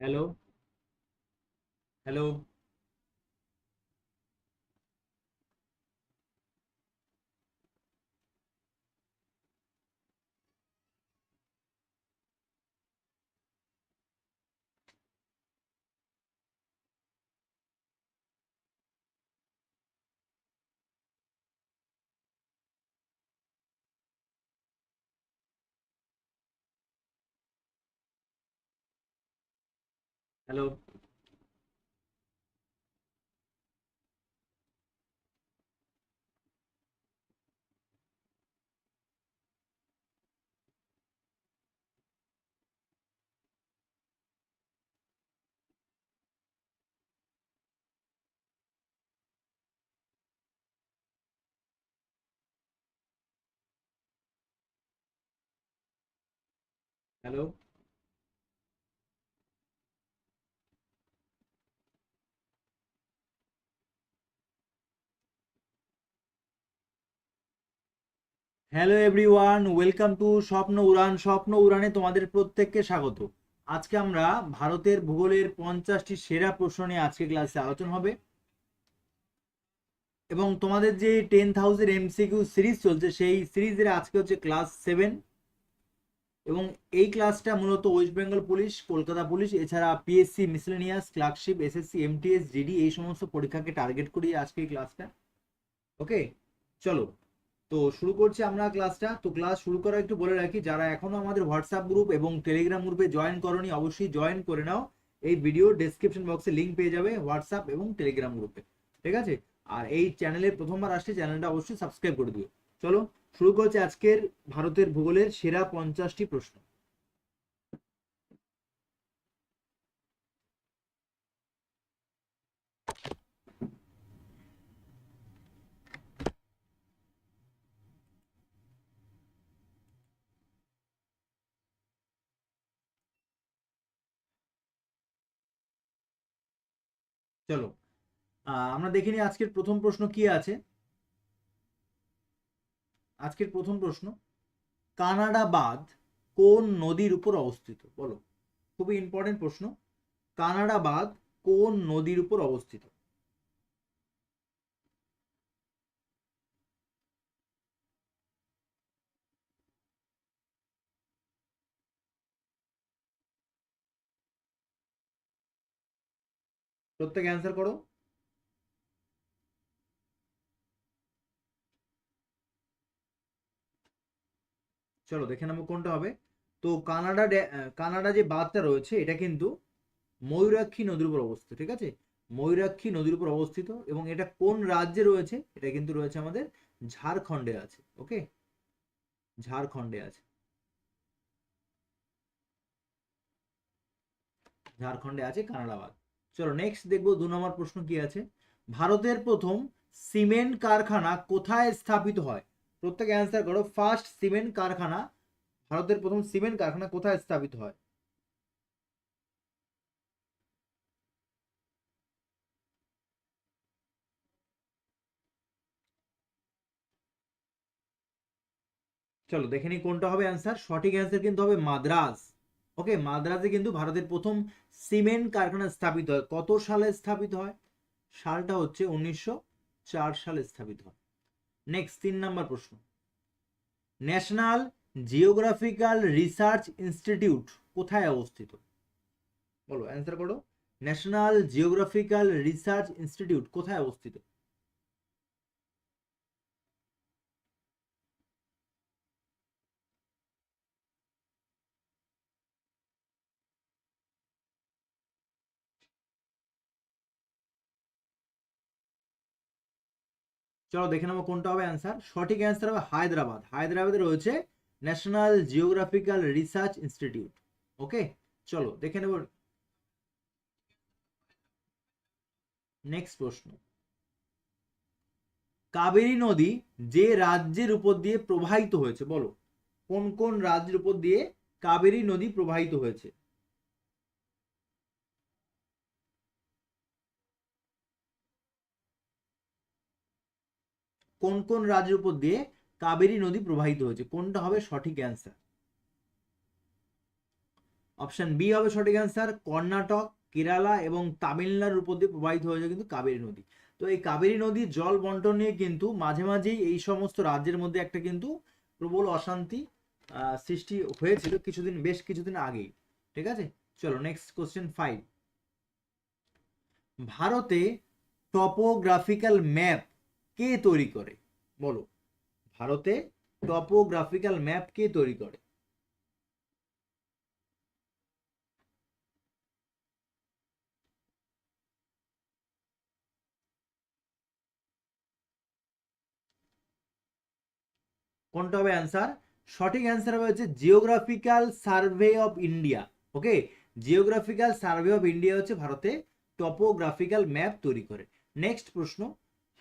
Hello hello hello hello hello everyone welcome to Swapno Uran, Swapno উড়ানে তোমাদের প্রত্যেককে স্বাগত। আজকে আমরা ভারতের ভূগোলের পঞ্চাশটি সেরা প্রশ্ন নিয়ে আজকে ক্লাসে আলোচনা হবে। এবং তোমাদের যে টেন থাউজেন্ড এমসিকিউ সিরিজ চলছে, সেই সিরিজের আজকে হচ্ছে ক্লাস সেভেন এবং এই ক্লাসটা মূলত West Bengal police Kolkata police এছাড়া PSC miscellaneous clerkship SSC MTS GD এই সমস্ত পরীক্ষাকে টার্গেট করি আজকে এই ক্লাসটা ওকে চলো। তো শুরু করছি আমরা ক্লাসটা তো ক্লাস শুরু করার একটু বলে রাখি, যারা এখনও আমাদের হোয়াটসঅ্যাপ গ্রুপ এবং টেলিগ্রাম গ্রুপে জয়েন করনি, অবশ্যই জয়েন করে নাও। এই ভিডিও ডেসক্রিপশন বক্সে লিঙ্ক পেয়ে যাবে হোয়াটসঅ্যাপ এবং টেলিগ্রাম গ্রুপে ঠিক আছে? আর এই চ্যানেলে প্রথমবার আসছে চ্যানেলটা অবশ্যই সাবস্ক্রাইব করে দিও। চলো, শুরু করছে আজকের ভারতের ভূগোলের সেরা পঞ্চাশটি প্রশ্ন। চলো। আমরা দেখে নিই আজকের প্রথম প্রশ্ন কি আছে। আজকের প্রথম প্রশ্ন কানাডা বাঁধ কোন নদীর উপর অবস্থিত? বলো, খুবই ইম্পর্টেন্ট প্রশ্ন। কানাডা বাঁধ কোন নদীর উপর অবস্থিত? প্রত্যেকে অ্যান্সার করো। চলো দেখে নেব কোনটা হবে। তো কানাডা কানাডা যে বাঁধটা রয়েছে, এটা কিন্তু ময়ূরাক্ষী নদীর উপর অবস্থিত, ঠিক আছে? ময়ূরাক্ষী নদীর উপর অবস্থিত এবং এটা কোন রাজ্যে রয়েছে? এটা কিন্তু রয়েছে আমাদের ঝাড়খণ্ডে আছে, ওকে? ঝাড়খণ্ডে আছে। ঝাড়খণ্ডে আছে, কানাডা বাঁধ। চলো নেক্সট দেখব দু নম্বর প্রশ্ন কি আছে। ভারতের প্রথম সিমেন্ট কারখানা কোথায় স্থাপিত হয়? প্রত্যেকে অ্যান্সার করো। ফার্স্ট সিমেন্ট কারখানা, ভারতের প্রথম সিমেন্ট কারখানা কোথায় স্থাপিত হয়? চলো দেখে নিই কোনটা হবে অ্যান্সার সঠিক অ্যান্সার কিন্তু হবে মাদ্রাজ। ওকে, মাদ্রাজে কিন্তু ভারতের প্রথম সিমেন্ট কারখানা স্থাপিত হয়। কত সালে স্থাপিত হয়? সালটা হচ্ছে উনিশশো চার সালে স্থাপিত হয়। নেক্সট তিন নাম্বার প্রশ্ন। ন্যাশনাল জিওগ্রাফিক্যাল রিসার্চ ইনস্টিটিউট কোথায় অবস্থিত? বলো অ্যান্সার করো। ন্যাশনাল জিওগ্রাফিক্যাল রিসার্চ ইনস্টিটিউট কোথায় অবস্থিত? চলো দেখে নেব কোনটা হবে অ্যান্সার সঠিক অ্যান্সার হবে হায়দ্রাবাদ। হায়দ্রাবাদে রয়েছে national geographical research institute okay চলো দেখে নেব। নেক্সট প্রশ্ন। কাবেরী নদী যে রাজ্যের উপর দিয়ে প্রবাহিত হয়েছে, বলো। কোন কোন রাজ্যের উপর দিয়ে কাবেরী নদী প্রবাহিত হয়েছে? কোন কোন রাজ্যের উপর দিয়ে কাবেরী নদী প্রবাহিত হয়েছে? কোনটা হবে সঠিক অ্যান্সার অপশন বি হবে সঠিক অ্যান্সার কর্ণাটক, কেরালা এবং তামিলনাড়ুর উপর দিয়ে প্রবাহিত হয়েছে কিন্তু কাবেরী নদী। তো এই কাবেরী নদীর জল বন্টন নিয়ে কিন্তু মাঝে মাঝেই এই সমস্ত রাজ্যের মধ্যে একটা কিন্তু প্রবল অশান্তি সৃষ্টি হয়েছিল কিছুদিন, বেশ কিছুদিন আগেই। ঠিক আছে? চলো নেক্সট কোশ্চেন ফাইভ ভারতে টপোগ্রাফিক্যাল ম্যাপ কে তৈরি করে? বলো। ভারতে টপোগ্রাফিক্যাল ম্যাপ কে তৈরি করে? কোনটা হবে অ্যান্সার সঠিক অ্যান্সার হবে হচ্ছে geographical survey of India okay geographical survey of India হচ্ছে ভারতে টপোগ্রাফিক্যাল ম্যাপ তৈরি করে। নেক্সট প্রশ্ন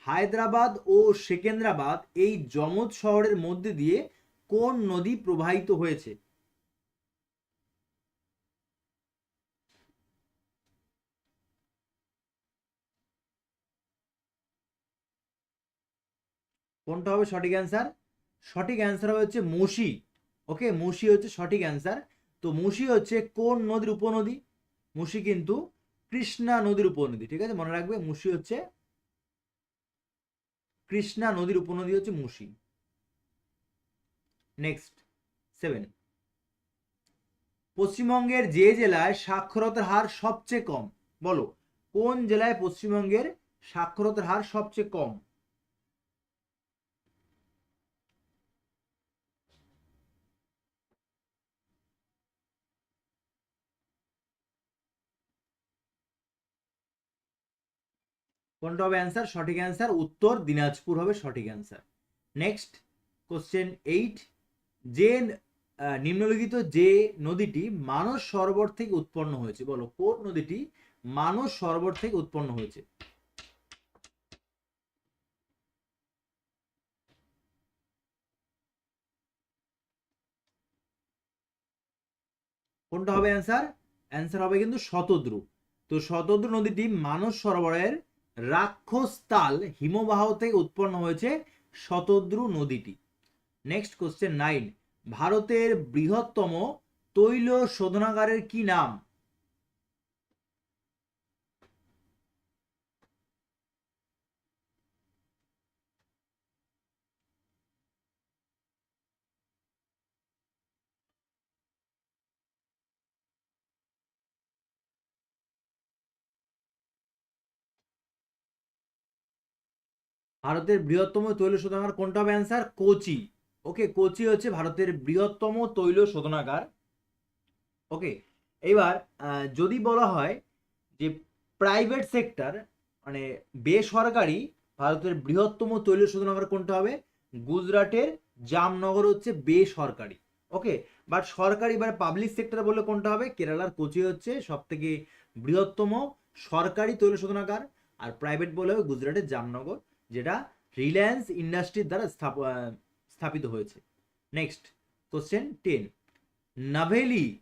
হায়দ্রাবাদ ও সেকেন্দ্রাবাদ এই যমজ শহরের মধ্যে দিয়ে কোন নদী প্রবাহিত হয়েছে? কোনটা হবে সঠিক অ্যান্সার? সঠিক অ্যান্সার হচ্ছে মুশি। ওকে, মুশি হচ্ছে সঠিক অ্যান্সার। তো মুশি হচ্ছে কোন নদীর উপনদী? মুশি কিন্তু কৃষ্ণা নদীর উপনদী, ঠিক আছে? মনে রাখবে মুশি হচ্ছে কৃষ্ণা নদীর উপনদী হচ্ছে মুসি। নেক্সট সেভেন পশ্চিমবঙ্গের যে জেলায় সাক্ষরতার হার সবচেয়ে কম, বলো, কোন জেলায় পশ্চিমবঙ্গের সাক্ষরতার হার সবচেয়ে কম? কোনটা হবে অ্যান্সার সঠিক অ্যান্সার উত্তর দিনাজপুর হবে সঠিক অ্যান্সার নেক্সট কোশ্চেন এইট যে নিম্নলিখিত যে নদীটি মানস সরোবর থেকে উৎপন্ন হয়েছে, বলো, কোন নদীটি মানস সরোবর থেকে উৎপন্ন হয়েছে? কোনটা হবে অ্যান্সার অ্যান্সার হবে কিন্তু শতদ্রু। তো শতদ্রু নদীটি মানস সরোবরের রাক্ষস তাল হিমবাহ থেকে উৎপন্ন হয়েছে শতদ্রু নদীটি। নেক্সট কোশ্চেন নাইন ভারতের বৃহত্তম তৈল শোধনাগারের কি নাম? ভারতের বৃহত্তম তৈল শোধনাগার কোনটা হবে? অ্যান্সার কোচি। ওকে কোচি হচ্ছে ভারতের বৃহত্তম তৈল শোধনাগার। ওকে এবার যদি বলা হয় যে প্রাইভেট সেক্টর মানে বেসরকারি ভারতের বৃহত্তম তৈল শোধনাগার কোনটা হবে? গুজরাটের জামনগর হচ্ছে বেসরকারি। ওকে বাট সরকারি বা পাবলিক সেক্টর বললে কোনটা হবে? কেরালার কোচি হচ্ছে সব থেকে বৃহত্তম সরকারি তৈল শোধনাগার। আর প্রাইভেট বলে হবে গুজরাটের জামনগর। যেটা রিলায়েন্স ইন্ডাস্ট্রির দ্বারা স্থাপ- স্থাপিত হয়েছে। Next question ten Neyveli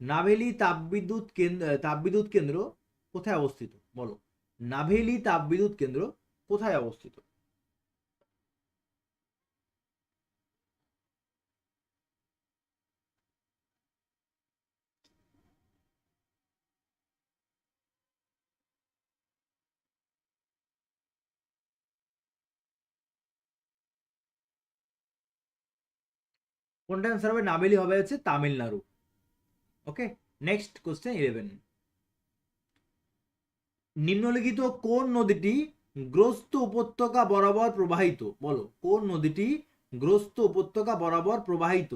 Neyveli তাপবিদ্যুৎ কেন্দ্র তাপবিদ্যুৎ কেন্দ্র কোথায় অবস্থিত? বলো। নাভেলি তাপবিদ্যুৎ কেন্দ্র কোথায় অবস্থিত? কোনটা অ্যান্সার হবে? নাভেলি হবে হচ্ছে Tamil Nadu. Okay next question eleven নিম্নলিখিত কোন নদীটি গ্রস্ত উপত্যকা বরাবর প্রবাহিত? বলো, কোন নদীটি গ্রস্ত উপত্যকা বরাবর প্রবাহিত?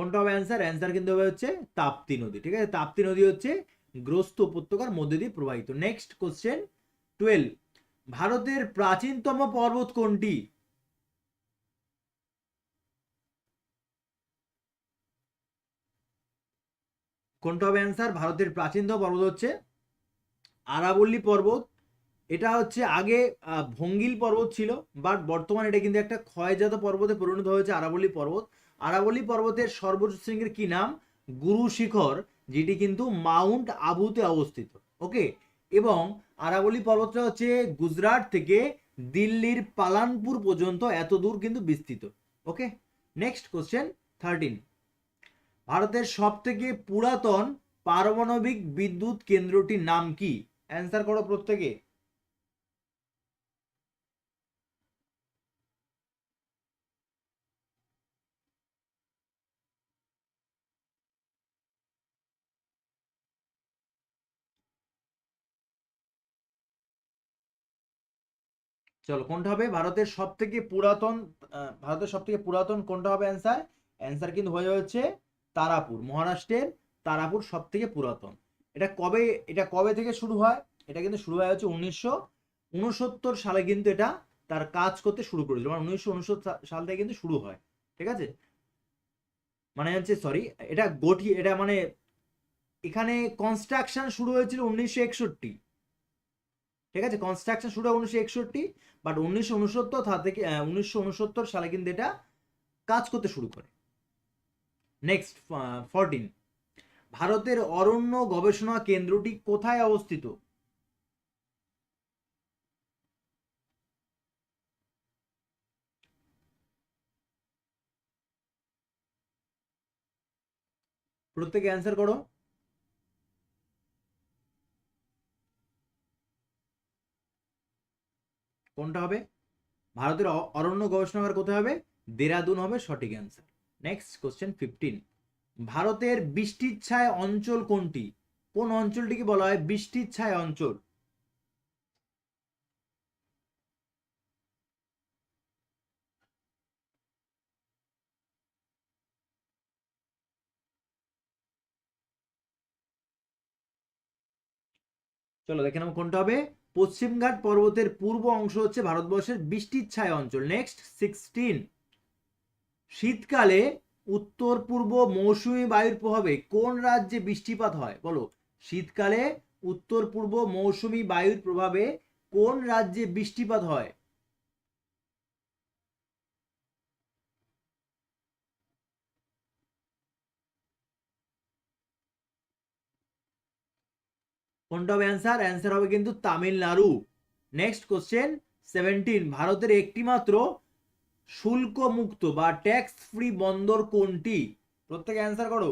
কোনটা হবে অ্যান্সার অ্যান্সার কিন্তু হবে হচ্ছে তাপ্তি নদী, ঠিক আছে? তাপ্তি নদী হচ্ছে গ্রস্ত উপত্যকার মধ্যে দিয়ে প্রবাহিত। নেক্সট কোশ্চেন টুয়েলভ ভারতের প্রাচীনতম পর্বত কোনটি? কোনটা হবে অ্যান্সার ভারতের প্রাচীনতম পর্বত হচ্ছে আরাবল্লী পর্বত। এটা হচ্ছে আগে ভঙ্গিল পর্বত ছিল বাট বর্তমানে এটা কিন্তু একটা ক্ষয়জাত পর্বতে পরিণত হয়েছে আরাবল্লী পর্বত। আরাবলি পর্বতের সর্বোচ্চ শৃঙ্গের কি নাম? গুরু শিখর, যেটি কিন্তু মাউন্ট আবুতে অবস্থিত। ওকে? এবং আরাবলি পর্বতটা হচ্ছে গুজরাট থেকে দিল্লির পালানপুর পর্যন্ত এত দূর কিন্তু বিস্তৃত। ওকে? নেক্সট কোশ্চেন থার্টিন ভারতের সব থেকে পুরাতন পারমাণবিক বিদ্যুৎ কেন্দ্রটির নাম কি? অ্যান্সার করো প্রত্যেকে। চলো, কোনটা হবে? ভারতের সব থেকে পুরাতন ভারতের সব থেকে পুরাতন কোনটা হবে অ্যান্সার অ্যান্সার কিন্তু হয়ে যাচ্ছে তারাপুর, মহারাষ্ট্রের তারাপুর সব থেকে পুরাতন। এটা কবে এটা কবে থেকে শুরু হয়? এটা কিন্তু শুরু হয় হচ্ছে উনিশশো উনসত্তর সালে কিন্তু এটা তার কাজ করতে শুরু করেছিল। মানে উনিশশো উনসত্তর সাল থেকে কিন্তু শুরু হয়, ঠিক আছে? মানে হচ্ছে সরি এটা গঠি এটা মানে এখানে কনস্ট্রাকশন শুরু হয়েছিল উনিশশো একষট্টি। ঠিক আছে? কনস্ট্রাকশন শুরু হয় উনিশশো একষট্টি বাট উনিশশো উনসত্তর থেকে উনিশশো উনসত্তর সালে কিন্তু এটা কাজ করতে শুরু করে। নেক্সট ফরটিন ভারতের অরণ্য গবেষণা কেন্দ্রটি কোথায় অবস্থিত? প্রত্যেকে অ্যান্সার করো। কোনটা হবে? ভারতের অরণ্য গবেষণাগার কোথায় হবে? দেরাদুন হবে সঠিক অ্যান্সার নেক্সট কোশ্চেন ফিফটিন ভারতের বৃষ্টির ছায় অঞ্চল কোনটি? কোন অঞ্চলটিকে বলা হয় বৃষ্টির ছায় অঞ্চল? চলো দেখে নেব কোনটা হবে? পশ্চিমঘাট পর্বতের পূর্ব অংশ হচ্ছে ভারতবর্ষের বৃষ্টির ছায় অঞ্চল। নেক্সট সিক্সটিন শীতকালে উত্তর, পূর্ব মৌসুমী বায়ুর প্রভাবে কোন রাজ্যে বৃষ্টিপাত হয়? বলো। শীতকালে উত্তর, পূর্ব মৌসুমী বায়ুর প্রভাবে কোন রাজ্যে বৃষ্টিপাত হয়? কোনটা হবে অ্যান্সার অ্যান্সার হবে কিন্তু তামিলনাড়ু। নেক্সট কোশ্চেন সেভেন্টিন ভারতের একটিমাত্র শুল্কমুক্ত শুল্ক মুক্ত বা ট্যাক্স ফ্রি বন্দর কোনটি? প্রত্যেকে অ্যান্সার করো।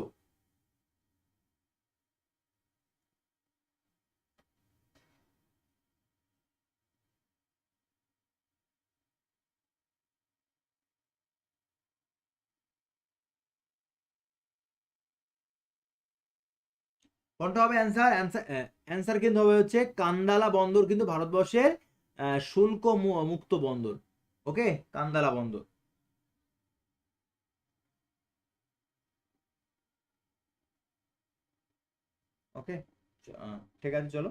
কোনটা হবে অ্যান্সার অ্যান্সার কিন্তু হবে হচ্ছে কান্দালা বন্দর কিন্তু ভারতবর্ষের শুল্ক মুক্ত বন্দর। ওকে কান্দালা বন্দর। ওকে ঠিক আছে, চলো।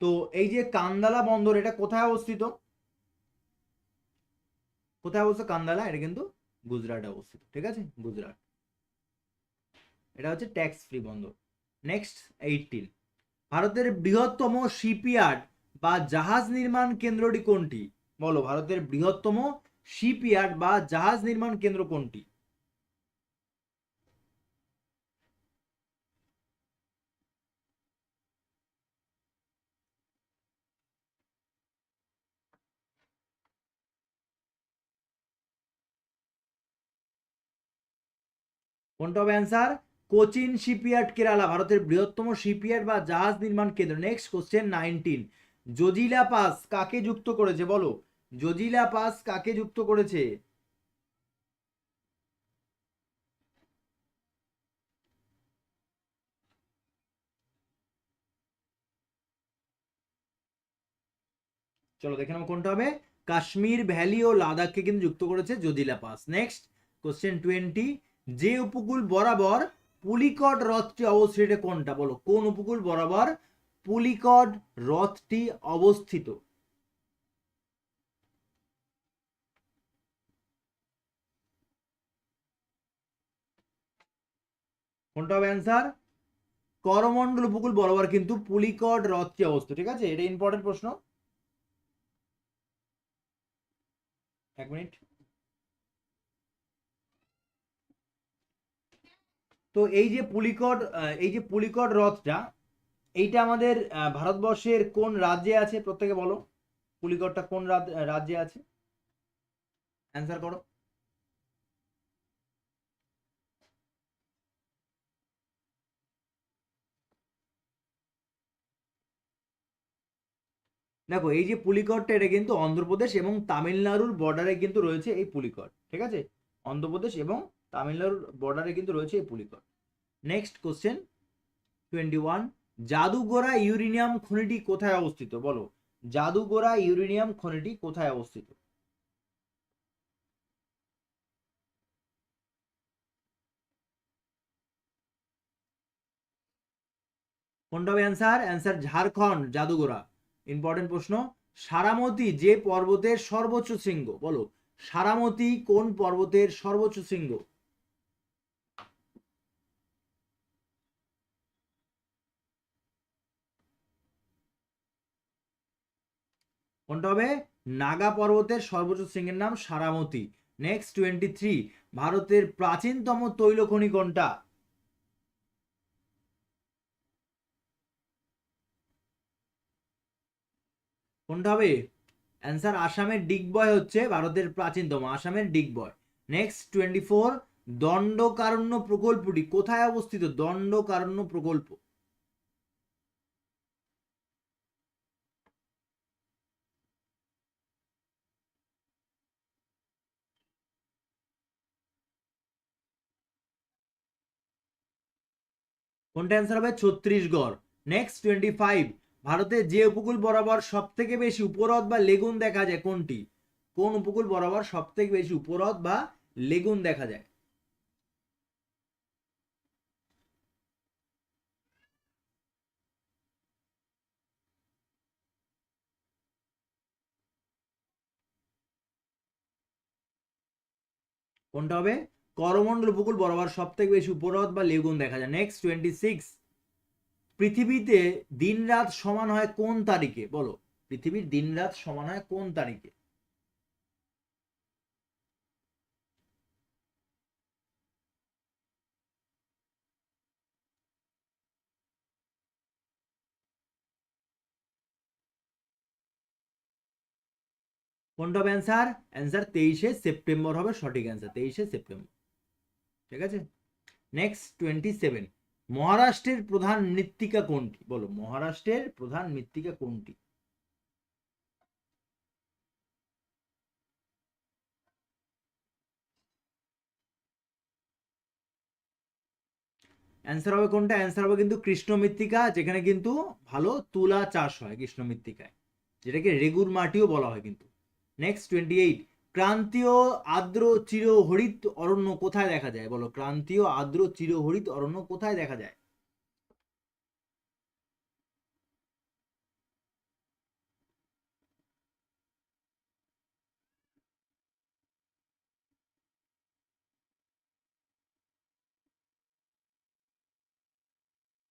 তো এই যে কান্দালা বন্দর, এটা কোথায় অবস্থিত? কোথায় অবস্থিত কান্দালা? এটা কিন্তু গুজরাটে অবস্থিত। ঠিক আছে? গুজরাট। এটা হচ্ছে ট্যাক্স ফ্রি বন্দর। Next eighteen. ভারতের বৃহত্তম শিপইয়ার্ড বা জাহাজ নির্মাণ কেন্দ্রটি কোনটি? বলো, ভারতের বৃহত্তম শিপইয়ার্ড বা জাহাজ নির্মাণ কেন্দ্র কোনটি? কোনটা হবে অ্যান্সার কোচিন শিপইয়ার্ড কেরালা, ভারতের বৃহত্তম শিপইয়ার্ড বা জাহাজ নির্মাণ কেন্দ্র। Next question nineteen Zojila pass কাকে যুক্ত করেছে বলো? জজিলা পাস কাকে যুক্ত করেছে? চলো দেখে নাও কোনটা হবে। কাশ্মীর ভ্যালি ও লাদাখকে কিন্তু যুক্ত করেছে Zojila pass. Next question twenty যে উপকূল বরাবর পুলিকট হ্রদটি অবস্থিত কোনটা? বলো, কোন উপকূল বরাবর পুলিকট হ্রদটি অবস্থিত? কোনটা হবে অ্যান্সার করমণ্ডল উপকূল বরাবর কিন্তু পুলিকট হ্রদটি অবস্থিত, ঠিক আছে? এটা ইম্পর্টেন্ট প্রশ্ন। এক মিনিট। তো এই যে পুলিকট এই যে পুলিকট হ্রদটা এইটা আমাদের ভারতবর্ষের কোন রাজ্যে আছে? প্রত্যেকে বলো। পুলিকটটা কোন রাজ- রাজ্যে আছে? অ্যান্সার করো। দেখো, এই যে পুলিকটটা, এটা কিন্তু অন্ধ্রপ্রদেশ এবং তামিলনাড়ুর বর্ডারে কিন্তু রয়েছে এই পুলিকট, ঠিক আছে? অন্ধ্রপ্রদেশ এবং তামিলনাড়ুর বর্ডারে কিন্তু রয়েছে এই Pulicat next question twenty one Jaduguda uranium খনিটি কোথায় অবস্থিত? বলো, জাদুগোড়া ইউরেনিয়াম খনিটি কোথায় অবস্থিত? কোনটা হবে answer answer Jharkhand, Jaduguda. Important প্রশ্ন, সারামতি যে পর্বতের সর্বোচ্চ শৃঙ্গ? বলো, সারামতি কোন পর্বতের সর্বোচ্চ শৃঙ্গ? কোনটা হবে? নাগা পর্বতের সর্বোচ্চ শৃঙ্গের নাম সারামতি। নেক্সট টোয়েন্টি থ্রি ভারতের প্রাচীনতম তৈল খনি কোনটা? কোনটা হবে? অ্যান্সার আসামের ডিগবয় হচ্ছে ভারতের প্রাচীনতম, আসামের Digboi. Next twenty four Dandakaranya প্রকল্পটি কোথায় অবস্থিত? দণ্ডকারণ্য প্রকল্প। কোনটা অ্যান্সার হবে? ছত্রিশগড়। নেক্সট টোয়েন্টি ফাইভ ভারতের যে উপকূল বরাবর সব থেকে বেশি উপহ্রদ বা লেগুন দেখা যায় কোনটি? কোন উপকূল বরাবর সব থেকে বেশি উপহ্রদ বা লেগুন দেখা যায়? কোনটা হবে? করমণ্ডল উপকূল বরাবর সব থেকে বেশি উপহ্রদ বা লেগুন দেখা যায়। নেক্সট টোয়েন্টি সিক্স পৃথিবীতে দিনরাত সমান হয় কোন তারিখে? বলো। পৃথিবীর দিনরাত সমান হয় কোন তারিখে? কোনটা হবে অ্যান্সার অ্যান্সার তেইশে সেপ্টেম্বর হবে সঠিক অ্যান্সার তেইশে সেপ্টেম্বর। ঠিক আছে? নেক্সট টোয়েন্টি সেভেন মহারাষ্ট্রের প্রধান মৃত্তিকা কোনটি? বলো, মহারাষ্ট্রের প্রধান মৃত্তিকা কোনটি? অ্যান্সার হবে কোনটা? অ্যান্সার হবে কিন্তু কৃষ্ণ মৃত্তিকা, যেখানে কিন্তু ভালো তুলা চাষ হয় কৃষ্ণ মৃত্তিকায়। যেটাকে রেগুর মাটিও বলা হয় কিন্তু। নেক্সট টোয়েন্টি এইট ক্রান্তীয় আর্দ্র চিরহরিত অরণ্য কোথায় দেখা যায়? বলো, ক্রান্তীয় আর্দ্র চিরহরিত অরণ্য কোথায় দেখা যায়?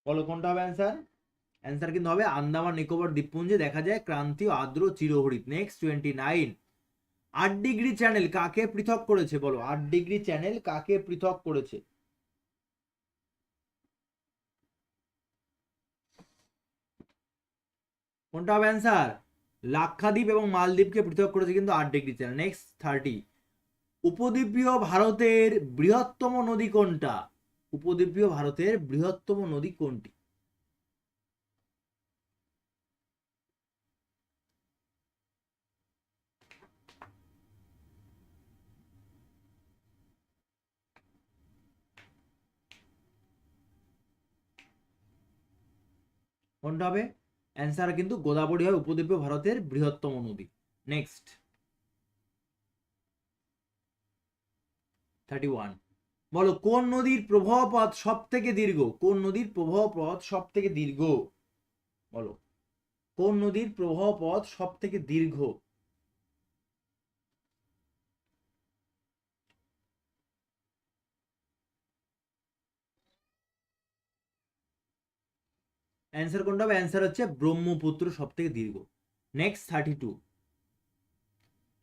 বলো, কোনটা হবে অ্যান্সার অ্যান্সার কিন্তু হবে আন্দামান নিকোবর দ্বীপপুঞ্জে দেখা যায় ক্রান্তীয় আর্দ্র চিরহরিত নেক্সট টোয়েন্টি নাইন আট ডিগ্রি চ্যানেল কাকে পৃথক করেছে বলো? আট ডিগ্রি চ্যানেল কাকে পৃথক করেছে? কোনটা হবে অ্যান্সার লাক্ষাদ্বীপ এবং মালদ্বীপকে পৃথক করেছে কিন্তু আট ডিগ্রি চ্যানেল। নেক্সট থার্টি উপদ্বীপীয় ভারতের বৃহত্তম নদী কোনটা? উপদ্বীপীয় ভারতের বৃহত্তম নদী কোনটি? কোনটা হবে? অ্যান্সার কিন্তু গোদাবরী হয় উপদ্বীপীয় ভারতের বৃহত্তম নদী। নেক্সট থার্টি ওয়ান বলো, কোন নদীর প্রবাহ পথ সব থেকে দীর্ঘ কোন নদীর প্রবাহ পথ সব থেকে দীর্ঘ বলো, কোন নদীর প্রবাহ পথ সব থেকে দীর্ঘ অ্যান্সার কোনটা হবে? অ্যান্সার হচ্ছে ব্রহ্মপুত্র সব থেকে দীর্ঘ। নেক্সট থার্টি টু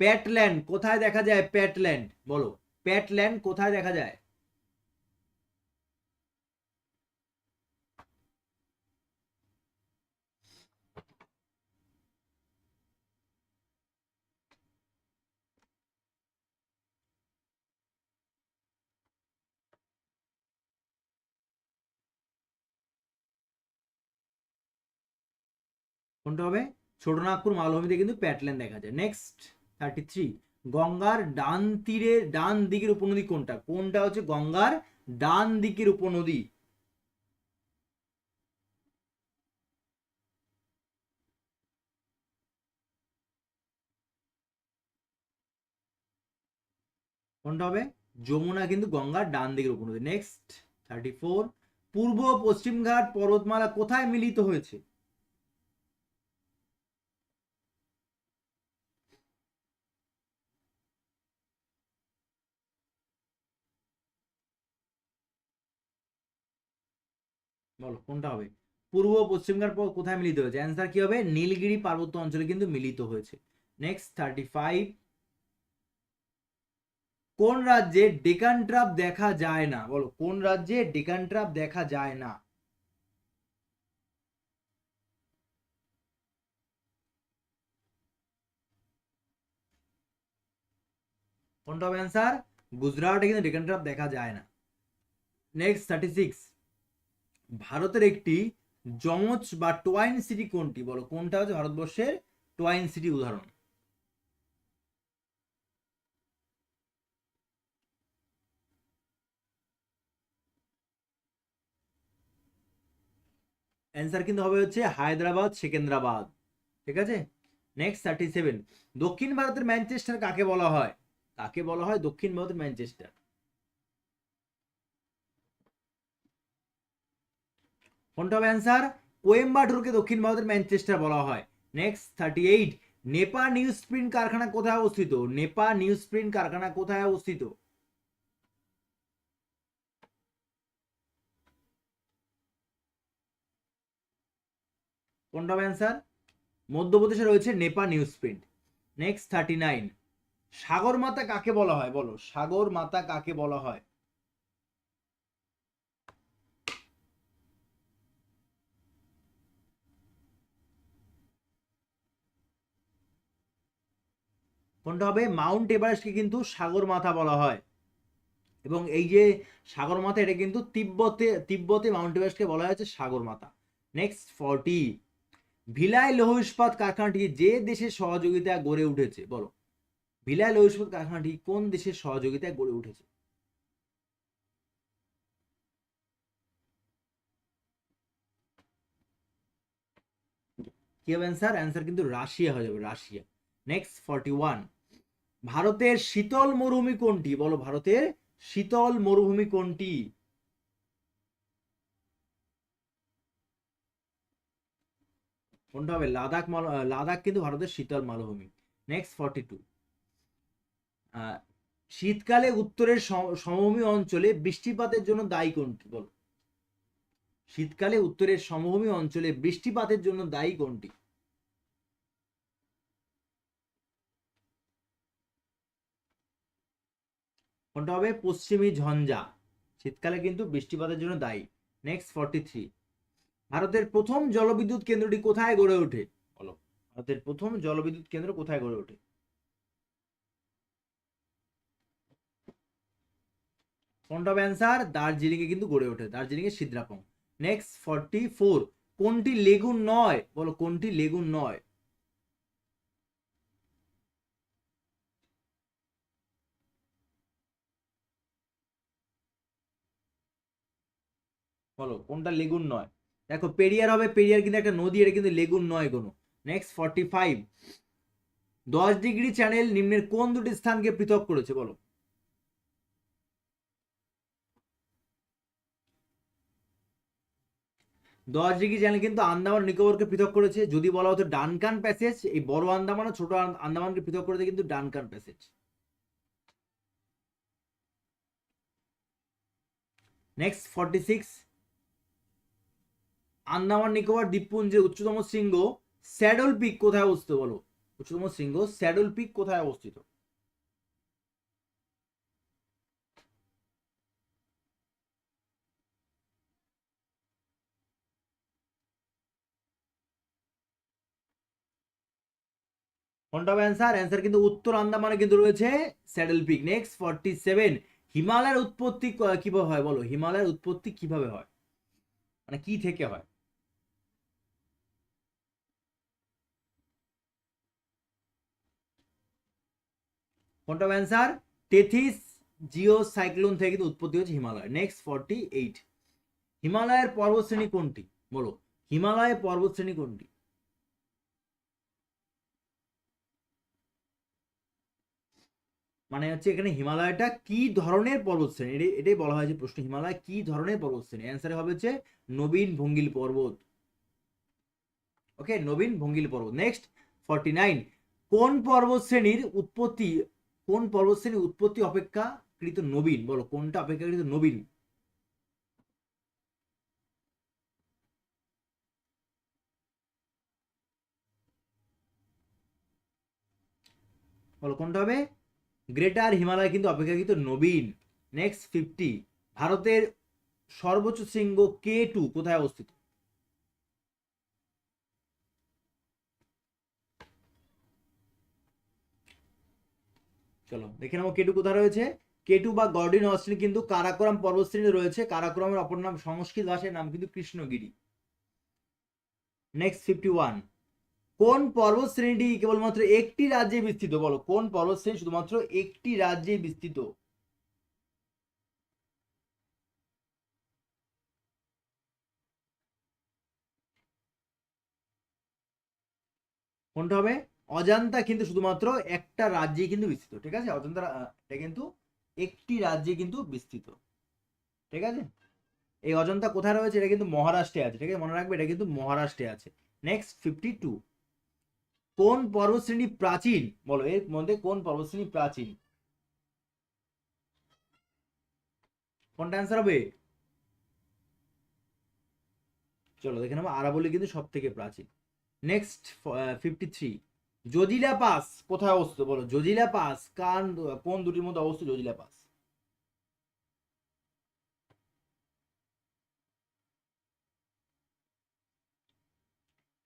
প্যাটল্যান্ড কোথায় দেখা যায় প্যাটল্যান্ড বলো। প্যাটল্যান্ড কোথায় দেখা যায়? কোনটা হবে। ছোটনাগপুর মালভূমিতে কিন্তু প্যাটল্যান্ড দেখা যায়। নেক্সট থার্টি থ্রি গঙ্গার ডান তীরের ডান দিকের উপনদী কোনটা? কোনটা হচ্ছে গঙ্গার ডান দিকের উপনদী? কোনটা হবে? যমুনা কিন্তু গঙ্গার ডান দিকের উপনদী। নেক্সট থার্টি ফোর পূর্ব পশ্চিমঘাট পর্বতমালা কোথায় মিলিত হয়েছে বলো কোনটা হবে? পূর্ব ও পশ্চিম কোথায় মিলিত হয়েছে? অ্যান্সার কি হবে? নীলগিরি পার্বত্য অঞ্চলে কিন্তু মিলিত হয়েছে। নেক্সট থার্টি কোন রাজ্যে ডেকান ট্রাপ দেখা যায় না? বলো, কোন রাজ্যে ডেকান ট্রাপ দেখা যায় না? কোনটা হবে অ্যান্সার গুজরাটে কিন্তু ডেকান ট্রাপ দেখা যায় না। নেক্সট থার্টি সিক্স ভারতের একটি যমজ বা টোয়াইন সিটি কোনটি? বলো, কোনটা হচ্ছে ভারতবর্ষের টোয়াইন সিটি উদাহরণ? অ্যান্সার কিন্তু হবে হচ্ছে হায়দ্রাবাদ, সেকেন্দ্রাবাদ। ঠিক আছে? নেক্সট থার্টি সেভেন দক্ষিণ ভারতের ম্যানচেস্টার কাকে বলা হয়? কাকে বলা হয়? দক্ষিণ ভারতের ম্যানচেস্টার কোনটা হবে অ্যান্সার? কোয়েম্বাটুরকে দক্ষিণ ভারতের ম্যানচেস্টার বলা হয়। Next thirty eight Nepa newsprint কারখানা কোথায় অবস্থিত? নেপা নিউজ প্রিন্ট কারখানা কোথায় অবস্থিত? কোনটা হবে অ্যান্সার? মধ্যপ্রদেশে রয়েছে Nepa newsprint. Next thirty nine Sagar Mata কাকে বলা হয়? বলো সাগর মাতা কাকে বলা হয়? কোনটা হবে? মাউন্ট এভারেস্টকে কিন্তু সাগর মাথা বলা হয়। এবং এই যে সাগর মাথা এটা কিন্তু তিব্বতে তিব্বতে মাউন্ট এভারেস্টকে বলা হয়েছে সাগর মাথা নেক্সট ফর্টি ভিলাই লৌহ ইস্পাত কারখানাটি যে দেশের সহযোগিতায় গড়ে উঠেছে, বলো। ভিলাই লৌহ ইস্পাত কারখানাটি কোন দেশের সহযোগিতায় গড়ে উঠেছে? কি হবে অ্যান্সার অ্যান্সার কিন্তু রাশিয়া হয়ে যাবে, রাশিয়া। নেক্সট ফর্টি ওয়ান ভারতের শীতল মরুভূমি কোনটি? বলো ভারতের শীতল মরুভূমি কোনটি? কোনটা হবে? লাদাখ লাদাখ কিন্তু ভারতের শীতল মালভূমি নেক্সট ফর্টি টু শীতকালে উত্তরের সমভূমি অঞ্চলে বৃষ্টিপাতের জন্য দায়ী কোনটি? বলো। শীতকালে উত্তরের সমভূমি অঞ্চলে বৃষ্টিপাতের জন্য দায়ী কোনটি? কোনটা হবে? পশ্চিমী ঝঞ্ঝা। শীতকালে কিন্তু বৃষ্টিপাতের জন্য দায়ী। নেক্সট ফর্টি থ্রি ভারতের প্রথম জলবিদ্যুৎ কেন্দ্রটি কোথায় গড়ে ওঠে? বলো। ভারতের প্রথম জলবিদ্যুৎ কেন্দ্র কোথায় গড়ে ওঠে? কোনটা হবে অ্যান্সার দার্জিলিং এ কিন্তু গড়ে ওঠে। দার্জিলিং এর সিদ্রাপং। নেক্সট ফর্টি ফোর কোনটি লেগুন নয়? বলো কোনটি লেগুন নয়? বলো, কোনটা লেগুন নয়? দেখো, পেরিয়ার হবে, পেরিয়ার কিন্তু একটা নদী, এটা কিন্তু লেগুন নয় কোনো। নেক্সট ফর্টি ফাইভ দশ ডিগ্রি চ্যানেল নিম্নের কোন দুটি স্থানকে পৃথক করেছে, বলো? দশ ডিগ্রি চ্যানেল কিন্তু আন্দামান, নিকোবরকে পৃথক করেছে। যদি বলা হতো ডানকান প্যাসেজ, এই বড় আন্দামান ও ছোট আন্দামানকে পৃথক করেছে কিন্তু Duncan passage. Next forty six Andaman Nicobar দ্বীপপুঞ্জের উচ্চতম শৃঙ্গ স্যাডল পিক কোথায় অবস্থিত বলো? উচ্চতম শৃঙ্গ স্যাডল পিক কোথায় অবস্থিত? অ্যান্সার? অ্যান্সার কিন্তু উত্তর আন্দামানে কিন্তু রয়েছে saddle peak. Next forty seven হিমালয়ের উৎপত্তি কীভাবে হয় বলো? হিমালয়ের উৎপত্তি কীভাবে হয়? মানে কি থেকে হয়? কোনটা অ্যান্সার টেথিস জিও সাইক্লোন থেকে কিন্তু উৎপত্তি হচ্ছে হিমালয়। নেক্সট ফর্টি এইট হিমালয়ের পর্বতশ্রেণী কোনটি? বলো। হিমালয়ের পর্বতশ্রেণী কোনটি? মানে হচ্ছে এখানে হিমালয়টা কি ধরনের পর্বতশ্রেণী? এটাই বলা হয়েছে প্রশ্ন, হিমালয় কি ধরনের পর্বতশ্রেণী? অ্যান্সার হবে হচ্ছে নবীন ভঙ্গিল পর্বত। ওকে নবীন ভঙ্গিল পর্বত। নেক্সট ফর্টি নাইন কোন পর্বতশ্রেণীর উৎপত্তি কোন পর্বতশ্রেণীর উৎপত্তি অপেক্ষাকৃত নবীন? বলো, কোনটা অপেক্ষাকৃত নবীন? বলো, কোনটা হবে? গ্রেটার হিমালয় কিন্তু অপেক্ষাকৃত নবীন। নেক্সট ফিফটি ভারতের সর্বোচ্চ শৃঙ্গ কে টু? কোথায় অবস্থিত? চলো, দেখে নেব কেটু কোথায় রয়েছে। কেটু বা গর্ডিন অস্ট্রেলি কিন্তু কারাকোরাম পর্বতশ্রেণীতে রয়েছে। কারাকোরামের অপর নাম সংস্কৃত ভাষার নাম কিন্তু কৃষ্ণগিরি। নেক্সট ফিফটি কোন পর্বত শ্রেণীটি কেবলমাত্র একটি রাজ্যে বিস্তৃত? বলো, কোন পর্বত শ্রেণি শুধুমাত্র একটি রাজ্যে বিস্তৃত? কোনটা হবে? অজান্তা কিন্তু শুধুমাত্র একটা রাজ্যে কিন্তু বিস্তৃত, ঠিক আছে? অজান্তা এটা কিন্তু একটি রাজ্যে কিন্তু বিস্তৃত, ঠিক আছে? এই অজন্তা কোথায় রয়েছে? এটা কিন্তু মহারাষ্ট্রে আছে, ঠিক আছে? মনে রাখবে এটা কিন্তু মহারাষ্ট্রে আছে। নেক্সট ফিফটি টু কোন পর্বতশ্রেণী প্রাচীন? বলো, এর মধ্যে কোন পর্বতশ্রেণী প্রাচীন? কোনটা অ্যান্সার হবে? চলো দেখে নেব, আরাবলি কিন্তু সব থেকে প্রাচীন next fifty three Zojila pass, কোথায় অবস্থিত বলো? জজিলা পাস, কান, কোন দুটির মধ্যে অবস্থিত জজিলা পাস?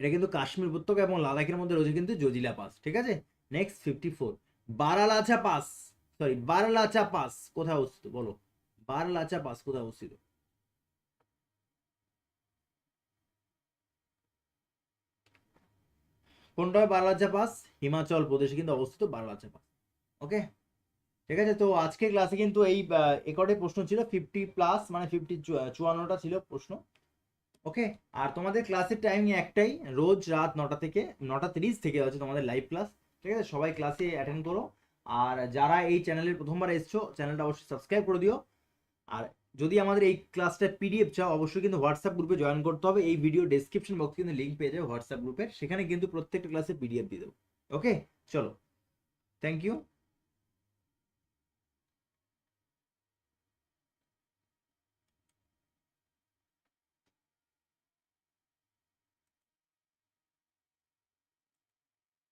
এটা কিন্তু কাশ্মীর উপত্যকা এবং লাদাখের মধ্যে রয়েছে কিন্তু জজিলা পাস, ঠিক আছে? Next fifty four Baralacha pass sorry Baralacha pass কোথায় অবস্থিত বলো? বারালাচা পাস কোথায় অবস্থিত? কোনটা হয় পাস, হিমাচল প্রদেশে কিন্তু অবস্থিত বারালাচা পাস। ওকে ঠিক আছে? তো আজকে ক্লাসে কিন্তু এই একটে প্রশ্ন ছিল ফিফটি প্লাস মানে ফিফটি চুয়ান্নটা ছিল প্রশ্ন। ওকে আর তোমাদের ক্লাসের টাইমিং একটাই, রোজ রাত নটা থেকে, নটা তিরিশ থেকে হচ্ছে তোমাদের লাইভ ক্লাস ঠিক আছে? সবাই ক্লাসে অ্যাটেন্ড করো। আর যারা এই চ্যানেলের প্রথমবার এসছো চ্যানেলটা অবশ্যই সাবস্ক্রাইব করে দিও। আর যদি আমাদের এই ক্লাসটা পিডিএফ চাও, অবশ্যই কিন্তু হোয়াটসঅ্যাপ গ্রুপে জয়েন করতে হবে। এই ভিডিও ডেসক্রিপশন বক্সে কিন্তু লিঙ্ক পেয়ে যাবে হোয়াটসঅ্যাপ গ্রুপের সেখানে কিন্তু প্রত্যেকটা ক্লাসে পিডিএফ দিয়ে দেবো। ওকে চলো। Thank you